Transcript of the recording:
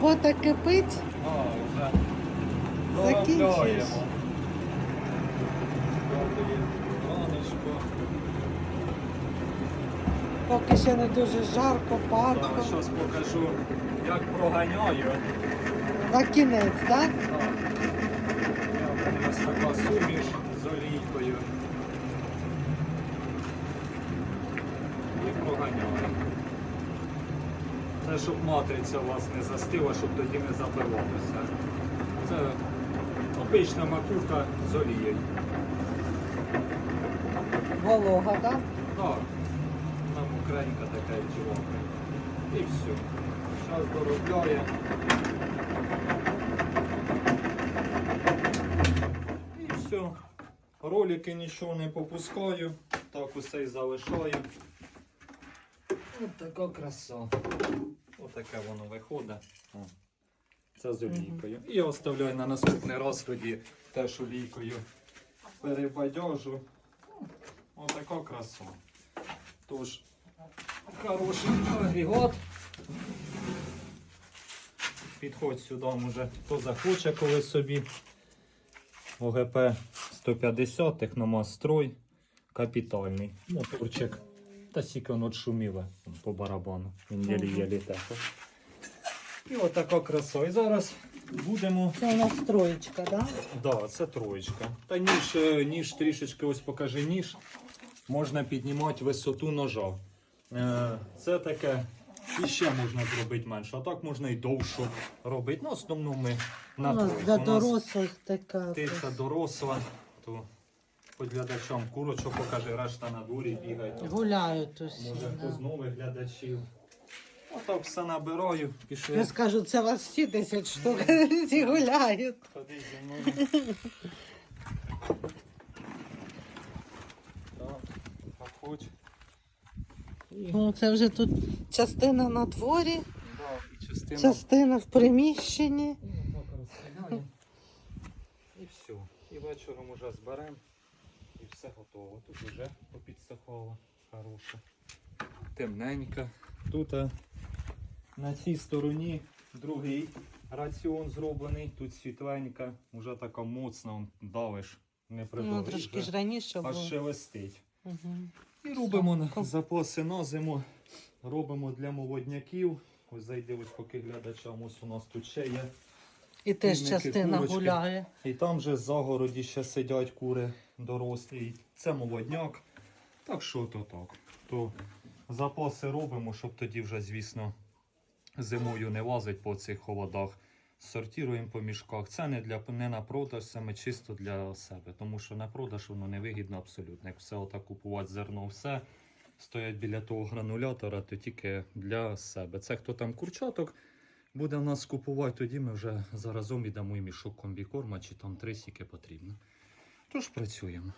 робота кипить. Добрі, раночко. Поки ще не дуже жарко, парко. Зараз щось покажу, як проганяю. На кінець, так? Так. Ось така суміш з олійкою. І проганяю. Це щоб матриця у вас не застила, щоб тоді не забивалося. Це обична маківка з олією. Волога, так? Так, нам українка така як чоловіка. І все. Зараз доробляє. І все. Ролики нічого не попускаю. Так усе і залишаю. Ось така краса. Ось таке воно виходить. О, Це з олійкою. І я оставляю на наступний раз тоді теж олійкою перебадяжу. Ось така краса. Тож, хороший агрегат. Підходь сюди, може, хто захоче колись собі. ОГП 150, техномасстрой. Капітальний. Моторчик. Та сіки воно шуміле по барабану. Він єлі-єлі тепло. І отака краса. І зараз будемо. Це у нас троєчка, так? Да, це троєчка. Та ніж, е, ніж трішечки, ось покажи ніж. Можна піднімати висоту ножа. Е, Це таке. І ще можна зробити менше. А так можна і довше робити. Ну, основному ми на У нас для дорослих така. птиця доросла, то хоч глядачам курочок покажи, решта на дворі бігають. Гуляють усі. Може, да. хто з нових глядачів. Отак все набираю, пішли. Я скажу, це вас всі 10 штук всі гуляють. Ходи зі мною. Так, проходь. Ну, це вже тут частина на дворі, да, і частина. частина в приміщенні. І отак розстріляємо. І все. І вечором уже зберемо. І все готово. Тут вже попідсихало. Хороше. Темненько. Тут на цій стороні другий раціон зроблений. Тут світленька, вже така моцна, он давиш, не Ну, придавиш. трошки ж раніше аж було. шелестить. Угу. І робимо на- запаси на зиму. Робимо для молодняків. Ось зайди, ось поки глядачам, ось у нас тут ще є. І теж Півники, частина курочки. гуляє. І там же загороді ще сидять кури дорослі. Це молодняк. Так що то так. То запаси робимо, щоб тоді вже, звісно, зимою не лазить по цих холодах. Сортуємо по мішках. Це не для не на продаж, саме чисто для себе. Тому що на продаж воно не вигідно абсолютно. Як все отак купувати зерно, все стоять біля того гранулятора, то тільки для себе. Це хто там курчаток буде нас купувати, тоді ми вже заразом віддамо і мішок комбікорма, чи там трисіки потрібно. Тож працюємо.